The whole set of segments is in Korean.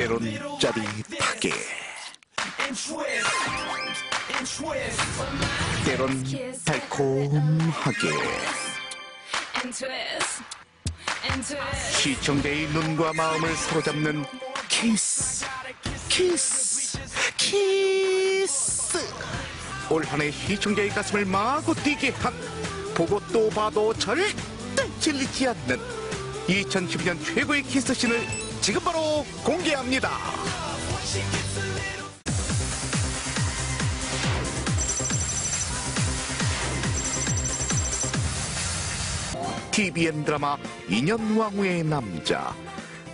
때론 짜릿하게 때론 달콤하게. 시청자의 눈과 마음을 사로잡는 키스. 키스. 키스. 올 한해 시청자의 가슴을 마구 뛰게 한 보고 또 봐도 절대 질리지 않는 2012년 최고의 키스씬을 지금 바로 공개합니다. TVN 드라마 인연왕후의 남자.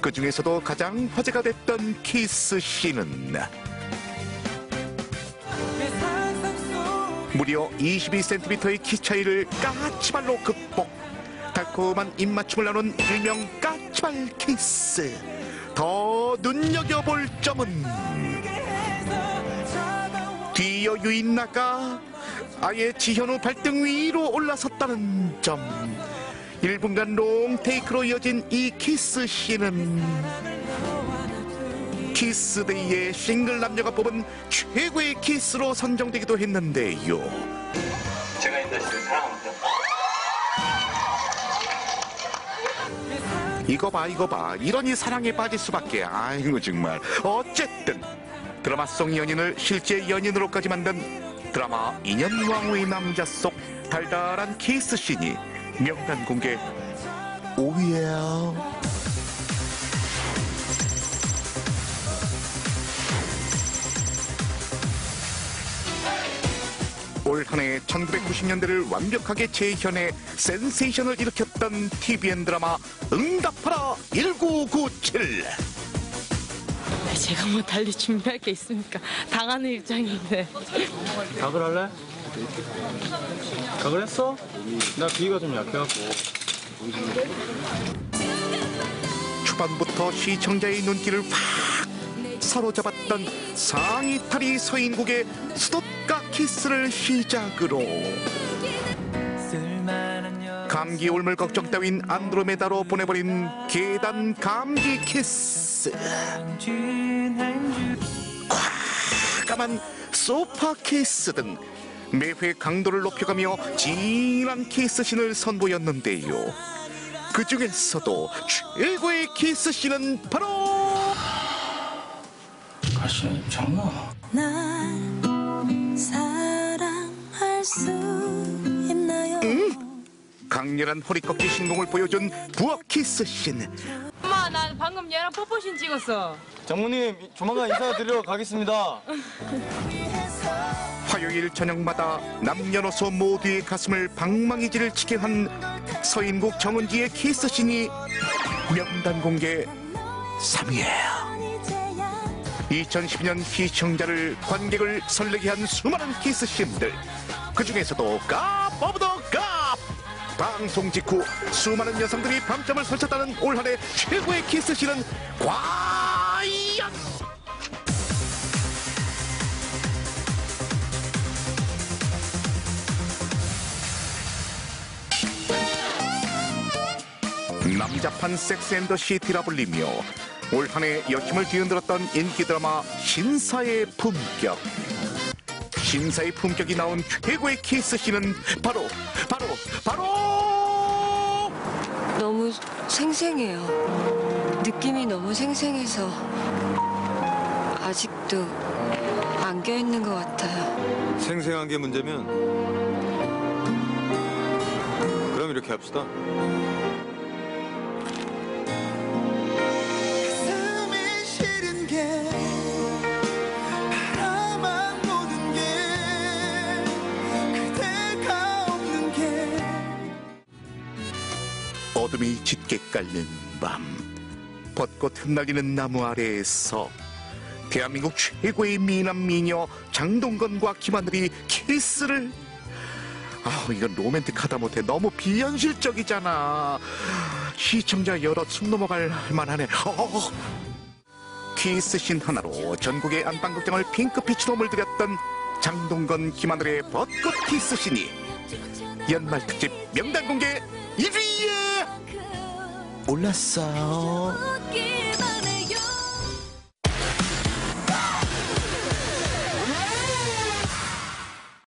그 중에서도 가장 화제가 됐던 키스 씬은 무려 22cm의 키 차이를 까치발로 극복 달콤한 입맞춤을 나눈 일명 까치발 키스. 더 눈여겨볼 점은? 뒤여 유인 나가 아예 지현우 발등 위로 올라섰다는 점. 1분간 롱테이크로 이어진 이 키스 씬은 키스데이의 싱글 남녀가 뽑은 최고의 키스로 선정되기도 했는데요. 제가 씨를 사랑 이거 봐 이거 봐. 이러니 사랑에 빠질 수밖에. 아이고 정말. 어쨌든 드라마 속 연인을 실제 연인으로까지 만든 드라마 인연왕후의 남자 속 달달한 키스 씬이 명단 공개. 오예요 올 한 해 1990년대를 완벽하게 재현해 센세이션을 일으켰던 TVN 드라마 응답하라 1997 제가 뭐 달리 준비할 게 있습니까? 당하는 입장인데. 각을 할래? 각을 했어? 나 비위가 좀 약해갖고 초반부터 시청자의 눈길을 확 사로잡았던 상의 탈의 서인국의 수도가 키스를 시작으로. 감기 올물 걱정 따윈 안드로메다로 보내버린 계단 감기 키스. 과감한 소파 키스 등 매회 강도를 높여가며 진한 키스신을 선보였는데요. 그 중에서도 최고의 키스신은 바로 가시 장난. 날 사랑할 수 있나요? 강렬한 허리 꺾기 신공을 보여준 부엌 키스신 엄마, 나 방금 얘랑 뽀뽀신 찍었어. 장모님 조만간 인사드리러 가겠습니다 화요일 저녁마다 남녀노소 모두의 가슴을 방망이질을 치게 한 서인국 정은지의 키스신이 명단 공개 3위에요 2012년 시청자를 관객을 설레게 한 수많은 키스신들. 그 중에서도 깝 오브 더 깝! 방송 직후 수많은 여성들이 밤잠을 설쳤다는 올 한해 최고의 키스신은 과연! 남자판 섹스앤더 시티라 불리며 올 한해 여심을 뒤흔들었던 인기 드라마 신사의 품격 신사의 품격이 나온 최고의 키스씬은 바로 바로 바로 너무 생생해요. 느낌이 너무 생생해서 아직도 안겨 있는 것 같아요. 생생한 게 문제면 그럼 이렇게 합시다. 어둠이 짙게 깔린 밤 벚꽃 흩날리는 나무 아래에서 대한민국 최고의 미남 미녀 장동건과 김하늘이 키스를. 아 이건 로맨틱하다 못해. 너무 비현실적이잖아. 시청자 여러 숨 넘어갈 만하네. 어. 키스신 하나로 전국의 안방극장을 핑크빛으로 물들였던 장동건 김하늘의 벚꽃 키스신이 연말 특집 명단 공개 1위에 올랐어요. 웃기만 해요